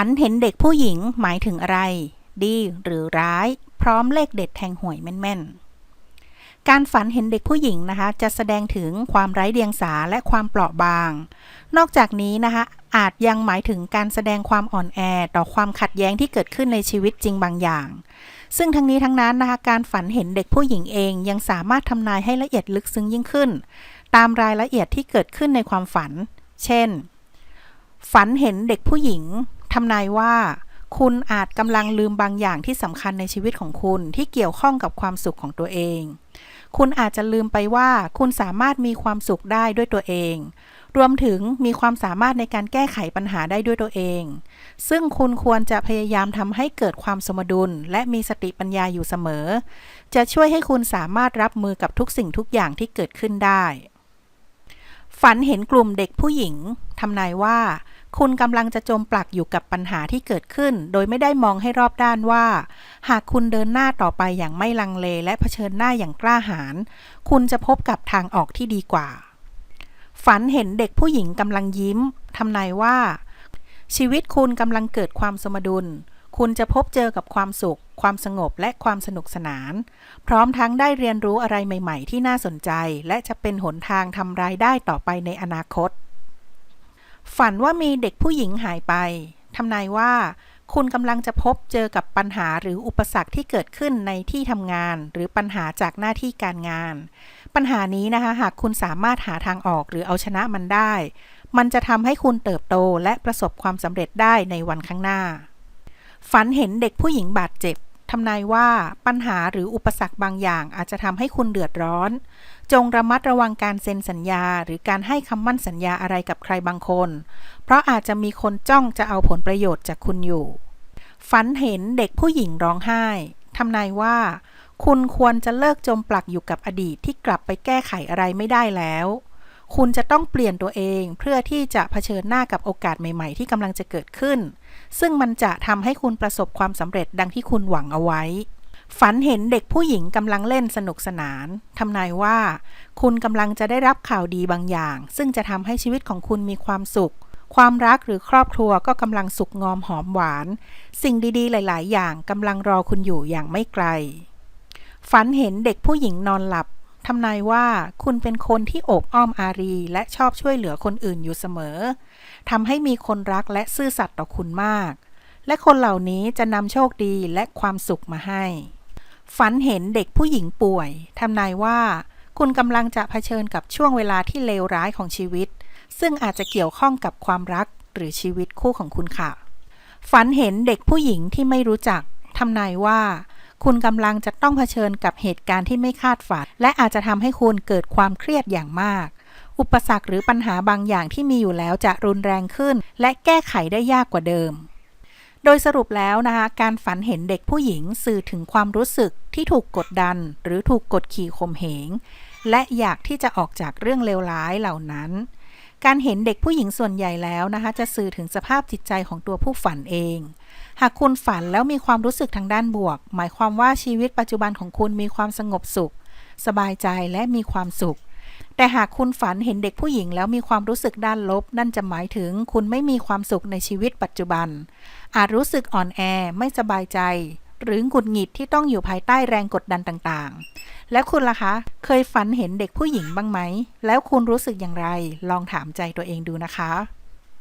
ฝันเห็นเด็กผู้หญิงหมายถึงอะไร ดีหรือร้าย พร้อมเลขเด็ดแทงหวยแม่นๆ การฝันเห็นเด็กผู้หญิงนะคะ จะแสดงถึงความไร้เดียงสาและความเปราะบาง นอกจากนี้นะคะ อาจยังหมายถึงการแสดงความอ่อนแอต่อความขัดแย้งที่เกิดขึ้นในชีวิตจริงบางอย่าง ซึ่งทั้งนี้ทั้งนั้นนะคะการฝันเห็นเด็กผู้หญิงเองยังสามารถทำนายให้ละเอียดลึกซึ้งยิ่งขึ้น ตามรายละเอียดที่เกิดขึ้นในความฝัน เช่น ฝันเห็นเด็กผู้หญิง ทำนายว่า คุณอาจกำลังลืมบางอย่างที่สำคัญในชีวิตของคุณที่เกี่ยวข้องกับความสุขของตัวเอง คุณอาจจะลืมไปว่าคุณสามารถมีความสุขได้ด้วยตัวเอง รวมถึงมีความสามารถในการแก้ไขปัญหาได้ด้วยตัวเอง ซึ่งคุณควรจะพยายามทำให้เกิดความสมดุล และมีสติปัญญาอยู่เสมอ จะช่วยให้คุณสามารถรับมือกับทุกสิ่งทุกอย่างที่เกิดขึ้นได้ ฝันเห็นกลุ่มเด็กผู้หญิงทำนายว่า คุณกำลังจะจมปลักอยู่กับปัญหาที่เกิดขึ้น โดยไม่ได้มองให้รอบด้านว่า หากคุณเดินหน้าต่อไปอย่างไม่ลังเล และเผชิญหน้าอย่างกล้าหาญคุณจะพบกับทางออกที่ดีกว่า ฝันเห็นเด็กผู้หญิงกำลังยิ้มทำนายว่า ชีวิตคุณกำลังเกิดความสมดุล คุณจะพบเจอกับความสุข ความสงบและความสนุกสนาน พร้อมทั้งได้เรียนรู้อะไรใหม่ ๆ ที่น่าสนใจ และจะเป็นหนทางทำรายได้ต่อไปในอนาคต ฝันว่ามีเด็กผู้หญิงหายไป ทำนายว่า คุณกำลังจะพบเจอกับปัญหาหรืออุปสรรคที่เกิดขึ้นในที่ทำงาน หรือปัญหาจากหน้าที่การงาน ปัญหานี้นะคะ หากคุณสามารถหาทางออกหรือเอาชนะมันได้ มันจะทำให้คุณเติบโตและประสบความสำเร็จได้ในวันข้างหน้า ฝันเห็นเด็กผู้หญิงบาดเจ็บ ทำนายว่าปัญหาหรืออุปสรรคบางอย่างอาจจะทำให้คุณเดือดร้อน จงระมัดระวังการเซ็นสัญญา หรือการให้คำมั่นสัญญาอะไรกับใครบางคน เพราะอาจจะมีคนจ้องจะเอาผลประโยชน์จากคุณอยู่ ฝันเห็นเด็กผู้หญิงร้องไห้ทำนายว่า คุณควรจะเลิกจมปลักอยู่กับอดีตที่กลับไปแก้ไขอะไรไม่ได้แล้ว คุณจะต้องเปลี่ยนตัวเองเพื่อที่จะเผชิญหน้ากับโอกาสใหม่ ๆ ที่กำลังจะเกิดขึ้น ซึ่งมันจะทำให้คุณประสบความสำเร็จดังที่คุณหวังเอาไว้ ฝันเห็นเด็กผู้หญิงกำลังเล่นสนุกสนานทำนายว่า คุณกำลังจะได้รับข่าวดีบางอย่าง ซึ่งจะทำให้ชีวิตของคุณมีความสุข ความรักหรือครอบครัวก็กำลังสุขงอมหอมหวาน สิ่งดีๆ หลาย ๆ อย่างกำลังรอคุณอยู่อย่างไม่ไกลฝันเห็นเด็กผู้หญิงนอนหลับ ทำนายว่าคุณเป็นคนที่โอบอ้อมอารี และชอบช่วยเหลือคนอื่นอยู่เสมอทำให้มีคนรักและซื่อสัตย์ต่อคุณมาก และคนเหล่านี้จะนำโชคดีและความสุขมาให้ ฝันเห็นเด็กผู้หญิงป่วยทำนายว่า คุณกำลังจะเผชิญกับช่วงเวลาที่เลวร้ายของชีวิต ซึ่งอาจจะเกี่ยวข้องกับความรักหรือชีวิตคู่ของคุณค่ะ ฝันเห็นเด็กผู้หญิงที่ไม่รู้จักทำนายว่า คุณกำลังจะต้องเผชิญกับเหตุการณ์ที่ไม่คาดฝัน และอาจจะทำให้คุณเกิดความเครียดอย่างมาก อุปสรรคหรือปัญหาบางอย่างที่มีอยู่แล้วจะรุนแรงขึ้น และแก้ไขได้ยากกว่าเดิม โดยสรุปแล้วนะคะ การฝันเห็นเด็กผู้หญิงสื่อถึงความรู้สึกที่ถูกกดดัน หรือถูกกดขี่ข่มเหงและอยากที่จะออกจากเรื่องเลวร้ายเหล่านั้น การเห็นเด็กผู้หญิงส่วนใหญ่แล้วนะคะจะสื่อถึงสภาพจิตใจของตัวผู้ฝันเอง หากคุณฝันแล้วมีความรู้สึกทางด้านบวก หมายความว่าชีวิตปัจจุบันของคุณมีความสงบสุข สบายใจและมีความสุข แต่หากคุณฝันเห็นเด็กผู้หญิงแล้วมีความรู้สึกด้านลบ นั่นจะหมายถึงคุณไม่มีความสุขในชีวิตปัจจุบัน อาจรู้สึกอ่อนแอไม่สบายใจ หรือหงุดหงิดที่ต้องอยู่ภายใต้แรงกดดันต่างๆ แล้วคุณล่ะคะ เคยฝันเห็นเด็กผู้หญิงบ้างไหม แล้วคุณรู้สึกอย่างไร ลองถามใจตัวเองดูนะคะ